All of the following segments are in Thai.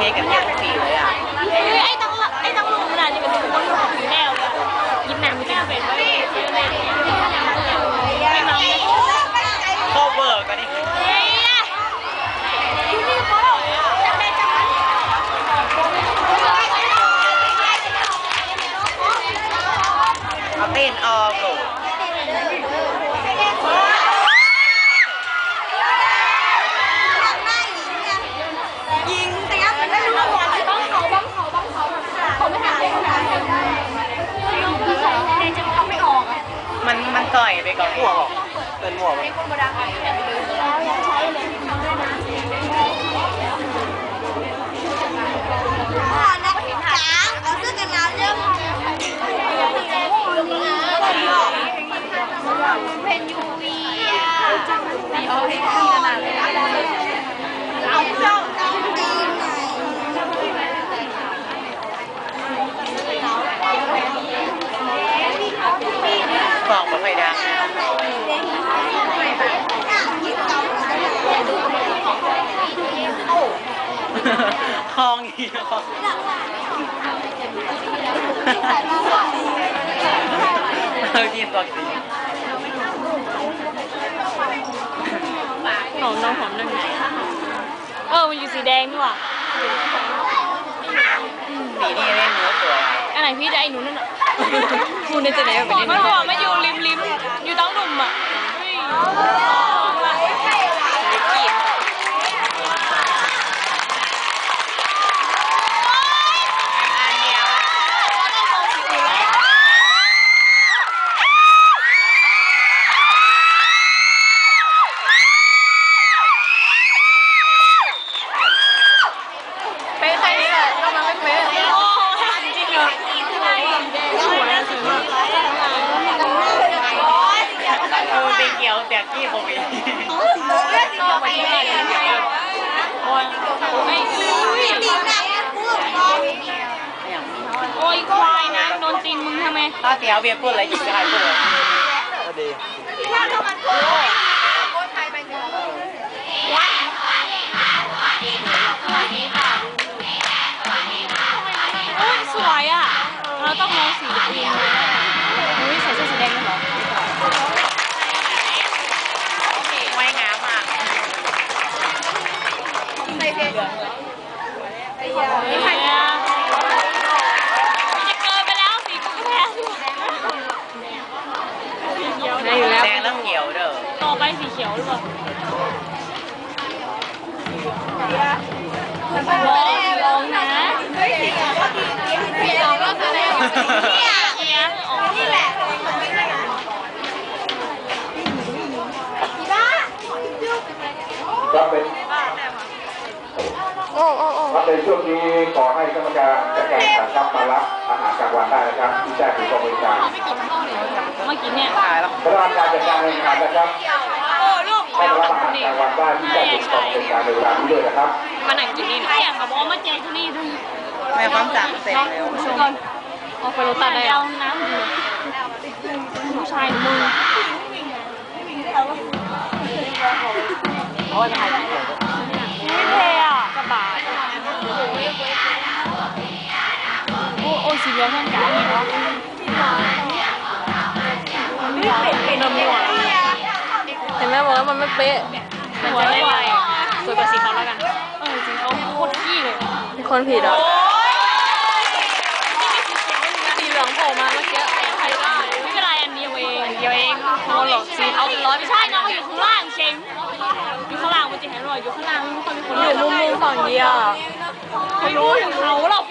ไม่มีเพลงกับเพียงสี่เลยอะ เฮ้ยไอ้ตังละไอ้ตังลุงมันอาจจะเป็นคนคนผีแนวเลยยิ้มหนังมันจะเป็นไว้ซื้ออะไรอย่างเงี้ยไม่เมาเลย โคเวอร์กันนี่ เฮ้ยอะอยู่นี่เขาจำได้จำได้ เอาเต้นออกโหลด ยิงแต่ยังไม่รู้ว่าบ้องเขาบ้องเขาบ้องเขาเขาไม่หาเขาหาคือใส่แดงจะเขาไม่ออกอะ มันมันต่อยไปก่อนหัวเป็นหัว แล้วยังใช้เลยอ๋อนักจ๋าเอาเสื้อกันหนาวเริ่มเป็นยูวีอะมีโอเคขนาดเลยเอาเจ้าดีหน่อย ฟองมาไฟดัง คลองอีกคลองเราจีนตัวจริงหอมน้องหอมนั่นไงเออมันอยู่สีแดงนี่ว่าสีนี่เล่นเนื้อสวยอันไหนพี่จะไอ้หนูนั่นอะมูนจะไหนแบบนี้มันบอกมาอยู่ริมริมอยู่ต้องดุมอะเป๊ะแค่นี้แหละก็มันไม่เป๊ะโอ้จริงเหรอสวยอะสวยมาก เออสีเขียวเสียกี้ผมอีก ชอบไปที่ไหนเลยโอ้ยไอ้อุ้ยโอ้ยควายนะโด นตีนมึงทำไมถ้าเสียวเบียร์พูดอะไรอีกก็ได้พูดเลยก็ดีโอ้ยสวยอะเราต้องลองสีจริงอุ้ยใส่เสื้อสีแดงเลยเหรอ ไม่งามอะ ไม่ใครจะเกินไปแล้วสีกูก็แพ้ได้ อยู่แล้วแดงเขียวเด้อต่อไปสีเขียวหรือเปล่าลองลองนะลองก็คือแล้วเนี่ยเนี่ยอ๋อครับเป็นครับในช่วงนี้ขอให้กรรมการจัดการขันครับมารับอาหารกลางวันได้นะครับที่แจ้งถึงกองบริการ ไมากินเนี่ยตายแล้ว พนักงานการจัดการแข่งขันนะครับโอ้ลูกให้มารับอาหารกลางวันได้ที่จ้งถึงกองบริการในเวลานี้ด้วยนะครับมาหนังกินนี่ใครอยากกับอกมาแจกที่นี่ด้วยแม่ความจำเสร็จแล้วก่อนเอาไปรถตัดได้เอาน้ำดื่มผู้ชายมึงโอ้ยถ่ายเขียวไม่เท่อะกระบาดโอ้โอ้สีเหลืองท่านจ๋าเนปะ เห็นไหมบอกว่ามันไม่เป๊ะหัวไม่ไหวสวยกว่าสีเขาแล้วกัน เออสีเขาโคตรขี้เลยมีคนผิดเหรอโอ้ยสีเหลืองโผล่มาเมื่อกี้ใครได้ไม่เป็นไรอันเดียวเองอันเดียวเองโมหรอกสีเขาเป็นร้อยไม่ใช่น้องอยู่ข้างล่างเชงอยู่ข้างล่างมันจะเห็นรอยอยู่ข้างล่างไม่ค่อยมีคนอยู่มุมมุมฝั่งเดียวไม่รู้ถึงเขาหรอก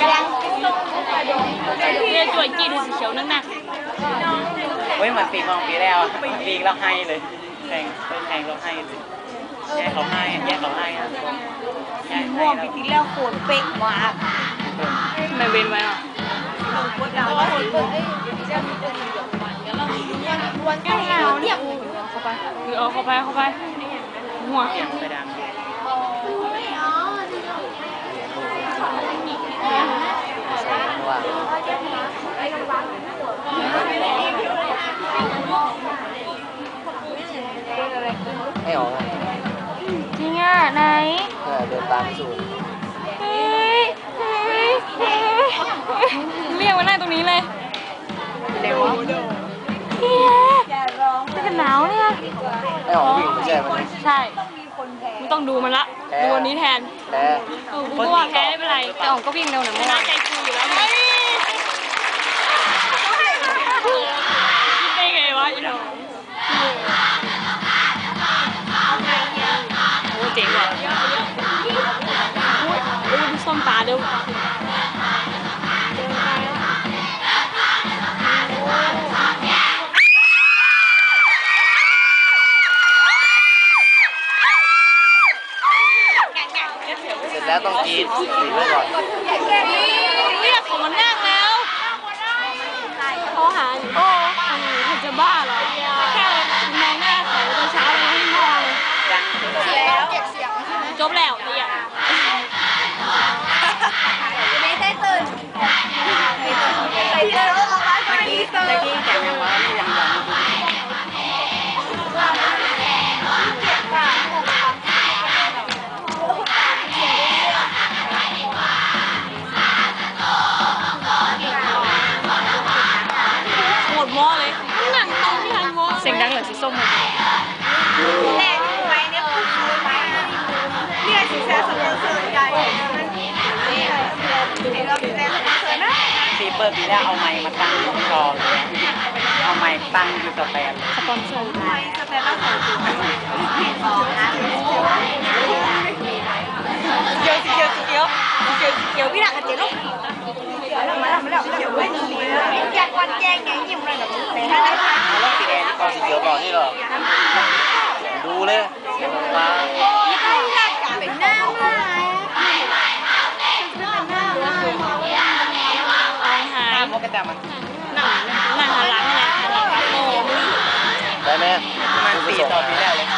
กำลัง เนี่ยจ่วยกินสีเขียวนั่งหนักเฮ้ยเหมือนปีมองปีแล้วอะปีแล้วให้เลยแข่งเป็นแข่งแล้วให้เลยแย่เขาให้อะแย่เขาให้อะแย่ให้ม่วงแล้วปีที่แล้วโคตรเป๊กมากทำไมเว้นไว้อะวันแก้วเนี่ยเข้าไปคือเอาเข้าไปเข้าไปหัวเสียงไปดัง ว่าไม่ออกอะจริงอะไหนเออเดินตามสูงเฮ้ยเฮ้ยเฮ้ยเรียกมาได้ตรงนี้เลยเร็วเฮียจะเป็นหนาวเนี่ยไม่ออกวิ่งไม่ใช่มันใช่ไม่ต้องดูมันละดูวันนี้แทนแพ้กูก็ว่าแพ้ไม่เป็นไรแต่อ๋องก็วิ่งเร็วหน่อยเมื่อวาใจกูอยู่แล้ว ส้มตาเร็วเสร็จแล้วต้องกรีดหนีไว้ก่อนเรียกของมันนั่งแล้วโทรหาโอ้เธอจะบ้าเหรอแค่มองหน้าเขาตอนเช้าเลยให้มองเลยยังแล้วเก็บเสียงจบแล้วเนี่ย ไว้เเปิดปีแล้วเอาไม้มาตั้งรอเลยเอาไม้ตั้งอยู่กับแฟนสปอนเซอร์ไปสแตนเราสองตัวเขียวสีเขียวสีเขียวสีเขียวสีเขียวพี่หลักกันเจ๊ลูกมาแล้วมาแล้วเขียวไว้หนีอยากวันแจ้งไงยิ้มเลยแบบแต่ถ้าได้เอาแล้วสีแดงเอาสีเขียวก่อนนี่เหรอดูเลยเสียงมันฟ้าเป็นหน้ามาเแต่มันหนังหนังหันหลังเลยโอ้มึงได้ไหมมันสี่ต่อปีแล้วเลย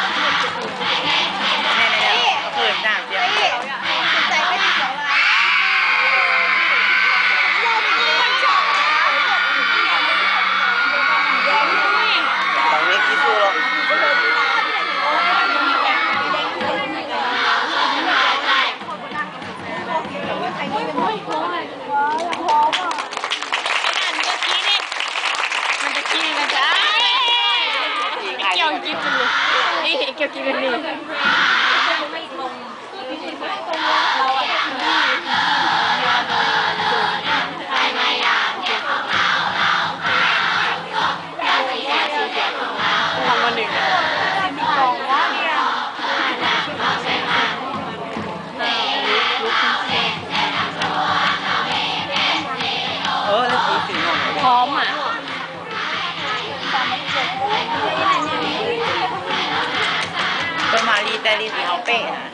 เป็นมารีแต่รีสีเขาเป๊ะนะ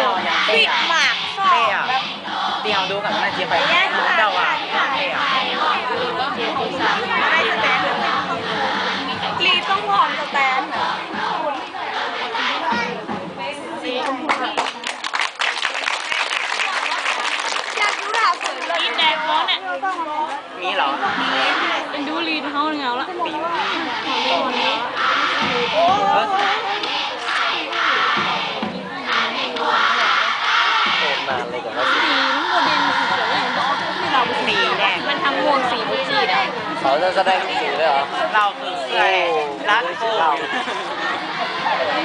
เราอยากเป๊ะปิดอะหมากชอเป๊ะบอะแบบเดี๋ยวดูกันว่าเจี๊ยบไปเจ้าอะเป๊ะอะไม่สแตนลีต้องหอมสแตน นานเลยกับว่าสีสีน้ำโมเดลสีเขียวอย่างที่เราสีแดงมันทำงวงสีบุจีได้เขาจะแสดงสีเลยเหรอเราคือเสื้อรักโก้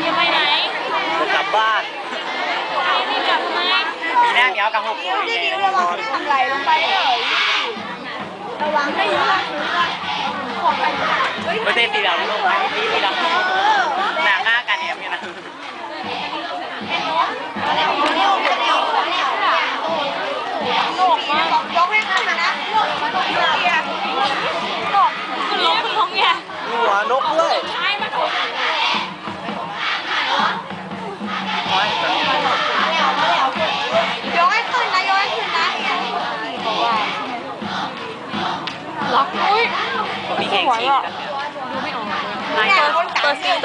จะไปไหนจะกลับบ้านไปไม่กลับไหมปีหน้าเดี๋ยวกับหกดิวดิวระวังไม่ทำไรลงไปเลยระวังไม่ยุ่งของไปเฮ้ยไม่ใช่ปีดำลงไปปีปีดำหนักหน้ากันแอมอยู่นะ มาแล้วมาแล้วมาแล้วมาแล้วโหนกมากยกให้ขึ้นมานะ โหนกมาโหนกเกียร์โหนกขึ้นลงขึ้นลงอย่ามีหัวนกด้วยใช่มาถูกโอ้ยตอนนี้มาแล้วมาแล้วยกให้ขึ้นนะยกให้ขึ้นนะล็อกอุ้ยมีแข่งชีพดูไม่ออกตัวตัวสีตัว